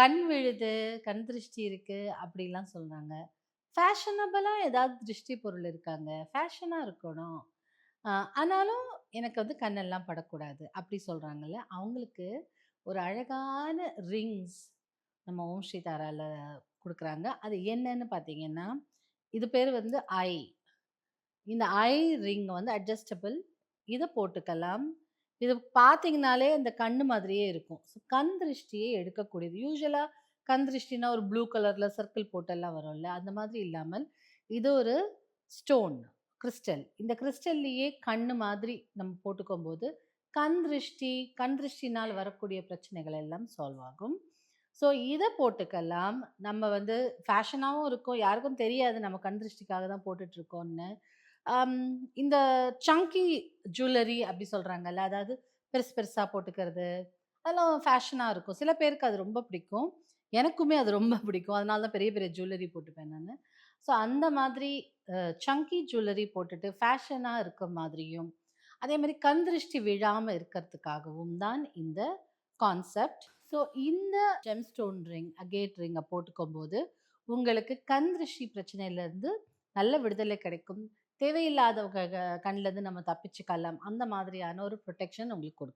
கண் விழுது, கண் திருஷ்டி இருக்குது அப்படிலாம் சொல்கிறாங்க ஃபேஷனபிளாக ஏதாவது திருஷ்டி பொருள் இருக்காங்க. ஃபேஷனாக இருக்கணும். ஆனாலும் எனக்கு வந்து கண்ணெல்லாம் படக்கூடாது. அப்படி சொல்கிறாங்கல்ல அவங்களுக்கு ஒரு அழகான ரிங்ஸ் நம்ம ஓம் ஸ்ரீ தாரால கொடுக்குறாங்க அது என்னன்னு பார்த்தீங்கன்னா, இது பேர் வந்து ஐ. இந்த ஐ ரிங் வந்து அட்ஜஸ்டபிள். இதை போட்டுக்கலாம். இது பார்த்தீங்கனாலே இந்த கண்ணு மாதிரியே இருக்கும். ஸோ கண் திருஷ்டியை எடுக்கக்கூடியது. யூஸ்வலாக கண் திருஷ்டினா ஒரு ப்ளூ கலரில் சர்க்கிள் போட்டெல்லாம் வரும்ல. அந்த மாதிரி இல்லாமல், இது ஒரு ஸ்டோன், கிறிஸ்டல். இந்த கிறிஸ்டல்லையே கண்ணு மாதிரி நம்ம போட்டுக்கும் போது கண் திருஷ்டி, கண் திருஷ்டினால் வரக்கூடிய பிரச்சனைகள் எல்லாம் சால்வ் ஆகும். ஸோ இதை போட்டுக்கலாம். நம்ம வந்து ஃபேஷனாகவும் இருக்கும். யாருக்கும் தெரியாது நம்ம கண் திருஷ்டிக்காக தான் போட்டுட்ருக்கோம்னு. இந்த சங்கி ஜுவல்லரி அப்படி சொல்கிறாங்கல்ல அதாவது பெருசு பெருசாக போட்டுக்கிறது. அதெல்லாம் ஃபேஷனாக இருக்கும். சில பேருக்கு அது ரொம்ப பிடிக்கும். எனக்குமே அது ரொம்ப பிடிக்கும். அதனால தான் பெரிய பெரிய ஜுவல்லரி போட்டுப்பேன் நான் ஸோ அந்த மாதிரி சங்கி ஜுவல்லரி போட்டுட்டு ஃபேஷனாக இருக்க மாதிரியும், அதே கண் திருஷ்டி விழாமல் இருக்கிறதுக்காகவும் தான் இந்த கான்செப்ட். ஸோ இந்த ஜெம்ஸ்டோன் ரிங், அகேட் ரிங்கை போட்டுக்கும் போது உங்களுக்கு கண் திருஷ்டி பிரச்சனையிலருந்து நல்ல விடுதலை கிடைக்கும். தேவையில்லாதவங்க க நம்ம தப்பிச்சுக்கலாம். அந்த மாதிரியான ஒரு ப்ரொடெக்ஷன் உங்களுக்கு கொடுக்கும்